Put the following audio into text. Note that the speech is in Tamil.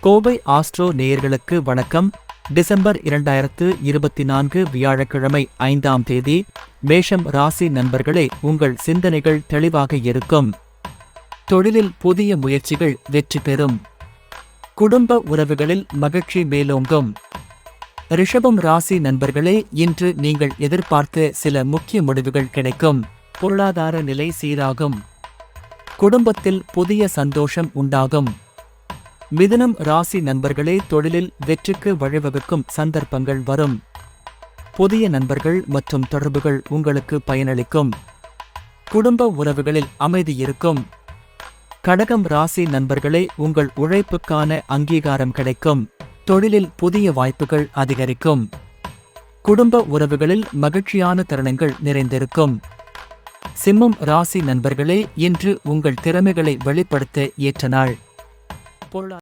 கோவை ஆஸ்ட்ரோ நேயர்களுக்கு வணக்கம். டிசம்பர் இரண்டாயிரத்து இருபத்தி நான்கு வியாழக்கிழமை ஐந்தாம் தேதி மேஷம் ராசி நண்பர்களே உங்கள் சிந்தனைகள் தெளிவாக இருக்கும். தொழிலில் புதிய முயற்சிகள் வெற்றி பெறும். குடும்ப உறவுகளில் மகிழ்ச்சி மேலோங்கும். ரிஷபம் ராசி நண்பர்களே இன்று நீங்கள் எதிர்பார்த்த சில முக்கிய முடிவுகள் கிடைக்கும். பொருளாதார நிலை சீராகும். குடும்பத்தில் புதிய சந்தோஷம் உண்டாகும். மிதுனம் ராசி நண்பர்களே தொழிலில் வெற்றிக்கு வழிவகுக்கும் சந்தர்ப்பங்கள் வரும். புதிய நண்பர்கள் மற்றும் தொடர்புகள் உங்களுக்கு பயனளிக்கும். குடும்ப உறவுகளில் அமைதி இருக்கும். கடகம் ராசி நண்பர்களே உங்கள் உழைப்புக்கான அங்கீகாரம் கிடைக்கும். தொழிலில் புதிய வாய்ப்புகள் அதிகரிக்கும். குடும்ப உறவுகளில் மகிழ்ச்சியான தருணங்கள் நிறைந்திருக்கும். சிம்மம் ராசி நண்பர்களே இன்று உங்கள் திறமைகளை வெளிப்படுத்த ஏற்ற நாள்.